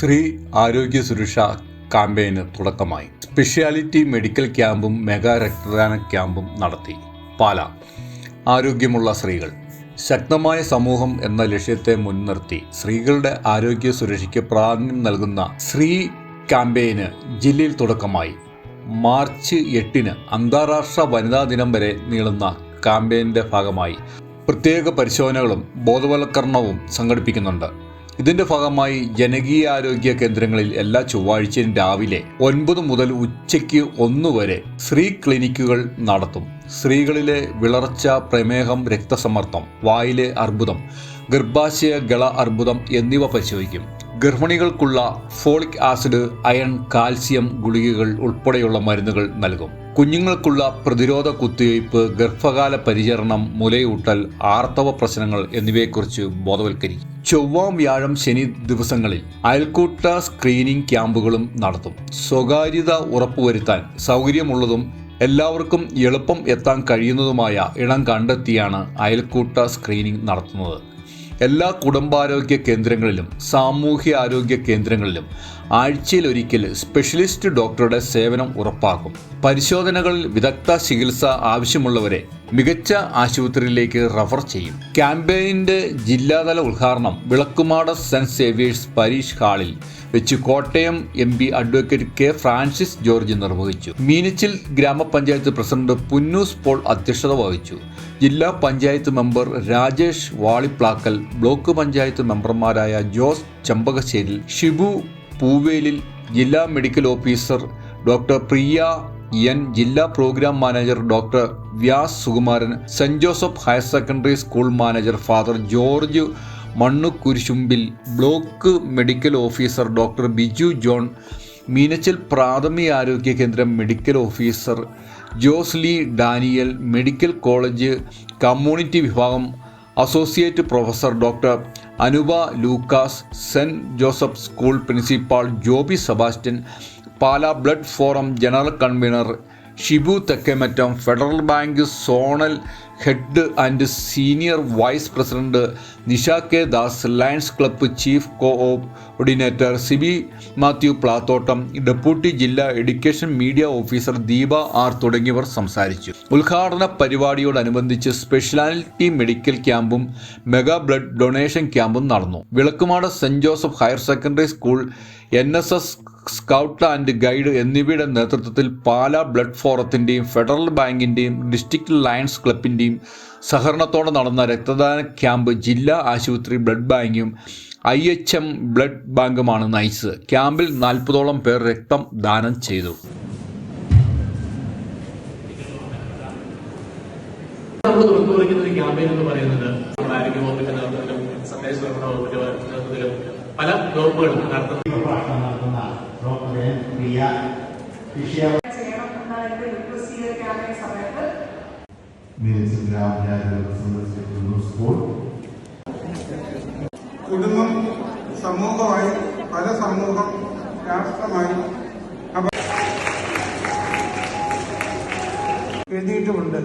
സ്ത്രീ ആരോഗ്യ സുരക്ഷ ക്യാമ്പയിന് തുടക്കമായി. സ്പെഷ്യാലിറ്റി മെഡിക്കൽ ക്യാമ്പും മെഗാ രക്തദാന ക്യാമ്പും നടത്തി. പാല. ആരോഗ്യമുള്ള സ്ത്രീകൾ. ശക്തമായ സമൂഹം എന്ന ലക്ഷ്യത്തെ മുൻനിർത്തി സ്ത്രീകളുടെ ആരോഗ്യ സുരക്ഷയ്ക്ക് പ്രാധാന്യം നൽകുന്ന സ്ത്രീ ക്യാമ്പയിന് ജില്ലയിൽ തുടക്കമായി. മാർച്ച് എട്ടിന് അന്താരാഷ്ട്ര വനിതാ ദിനം വരെ നീളുന്ന ക്യാമ്പയിന്റെ ഭാഗമായി പ്രത്യേക പരിശോധനകളും ബോധവൽക്കരണവും സംഘടിപ്പിക്കുന്നുണ്ട്. ഇതിന്റെ ഭാഗമായി ജനകീയ ആരോഗ്യ കേന്ദ്രങ്ങളിൽ എല്ലാ ചൊവ്വാഴ്ചയും രാവിലെ ഒൻപത് മുതൽ ഉച്ചയ്ക്ക് ഒന്ന് വരെ സ്ത്രീ ക്ലിനിക്കുകൾ നടത്തും. സ്ത്രീകളിലെ വിളർച്ച പ്രമേഹം രക്തസമ്മർദ്ദം വായിലെ അർബുദം ഗർഭാശയ ഗള അർബുദം എന്നിവ പരിശോധിക്കും. ഗർഭിണികൾക്കുള്ള ഫോളിക് ആസിഡ് അയൺ കാൽസ്യം ഗുളികകൾ ഉൾപ്പെടെയുള്ള മരുന്നുകൾ നൽകും. കുഞ്ഞുങ്ങൾക്കുള്ള പ്രതിരോധ കുത്തിവയ്പ് ഗർഭകാല പരിചരണം മുലയൂട്ടൽ ആർത്തവ പ്രശ്നങ്ങൾ എന്നിവയെക്കുറിച്ച് ബോധവൽക്കരിക്കും. ചൊവ്വ വ്യാഴം ശനി ദിവസങ്ങളിൽ അയൽക്കൂട്ട സ്ക്രീനിംഗ് ക്യാമ്പുകളും നടത്തും. സ്വകാര്യത ഉറപ്പുവരുത്താൻ സൗകര്യമുള്ളതും എല്ലാവർക്കും എളുപ്പം എത്താൻ കഴിയുന്നതുമായ ഇടം കണ്ടെത്തിയാണ് അയൽക്കൂട്ട സ്ക്രീനിംഗ് നടത്തുന്നത്. എല്ലാ കുടുംബാരോഗ്യ കേന്ദ്രങ്ങളിലും സാമൂഹ്യ ആരോഗ്യ കേന്ദ്രങ്ങളിലും ആഴ്ചയിൽ ഒരിക്കൽ സ്പെഷ്യലിസ്റ്റ് ഡോക്ടറുടെ സേവനം ഉറപ്പാക്കും പരിശോധനകളിൽ വിദഗ്ധ ചികിത്സ ആവശ്യമുള്ളവരെ മികച്ച ആശുപത്രിയിലേക്ക് റഫർ ചെയ്യും. ക്യാമ്പയിന്റെ ജില്ലാതല ഉദ്ഘാടനം വിളക്കുമാട സെന്റ് സേവിയേഴ്സ് പരീഷ് ഹാളിൽ വെച്ച് Kottayam M P advocate K Francis George നിർവഹിച്ചു. മീനച്ചിൽ ഗ്രാമപഞ്ചായത്ത് പ്രസിഡന്റ് പുന്നൂസ് പോൾ അധ്യക്ഷത വഹിച്ചു. ജില്ലാ പഞ്ചായത്ത് മെമ്പർ രാജേഷ് വാളിപ്ലാക്കൽ ബ്ലോക്ക് പഞ്ചായത്ത് മെമ്പർമാരായ ജോസ് ചെമ്പകശ്ശേരിൽ ഷിബു പൂവേലിൽ ജില്ലാ medical officer doctor Priya N ജില്ലാ programme manager doctor Vyas Sukumaran Saint Joseph higher secondary school manager father George Mannukurishumpil block medical officer doctor Biju John Meenachil പ്രാഥമിക ആരോഗ്യ കേന്ദ്രം medical officer Josely Daniel medical college community വിഭാഗം associate professor doctor Anupa Lucas Saint Joseph school principal Joby Sebastian Pala Blood Forum general convener Shibu Thekkemattam Federal Bank zonal head and senior vice president Nisha K Das Lions Club chief co coordinator Siby Mathew Plathottam deputy ജില്ലാ education media officer Deepa R തുടങ്ങിയവർ സംസാരിച്ചു. ഉദ്ഘാടന പരിപാടിയോടനുബന്ധിച്ച് speciality medical ക്യാമ്പും mega blood donation ക്യാമ്പും നടന്നു. Vilakkumadu Saint Joseph higher secondary school N S S scout and guide എന്നിവയുടെ നേതൃത്വത്തിൽ പാല ബ്ലഡ് ഫോറത്തിന്റെയും ഫെഡറൽ ബാങ്കിന്റെയും ഡിസ്ട്രിക്ട് ലയൺസ് ക്ലബിന്റെയും സഹകരണത്തോടെ നടന്ന രക്തദാന ക്യാമ്പ് ജില്ലാ ആശുപത്രി ബ്ലഡ് ബാങ്കും ഐ എച്ച് എം ബ്ലഡ് ബാങ്കുമാണ് നയിച്ചത്. ക്യാമ്പിൽ നാൽപ്പതോളം പേർ രക്തം ദാനം ചെയ്തു. ഒരു ക്യാമ്പയിൻ എന്ന് പറയുന്നത് ആരോഗ്യ വകുപ്പിന്റെ നേതൃത്വത്തിലും സന്ദേശ നിർമ്മാണ വകുപ്പിന്റെ നേതൃത്വത്തിലും പല വകുപ്പുകളും നടത്തുന്ന. കുടുംബം സമൂഹമായി പല സമൂഹം രാഷ്ട്രമായി എഴുതിയിട്ടുമുണ്ട്.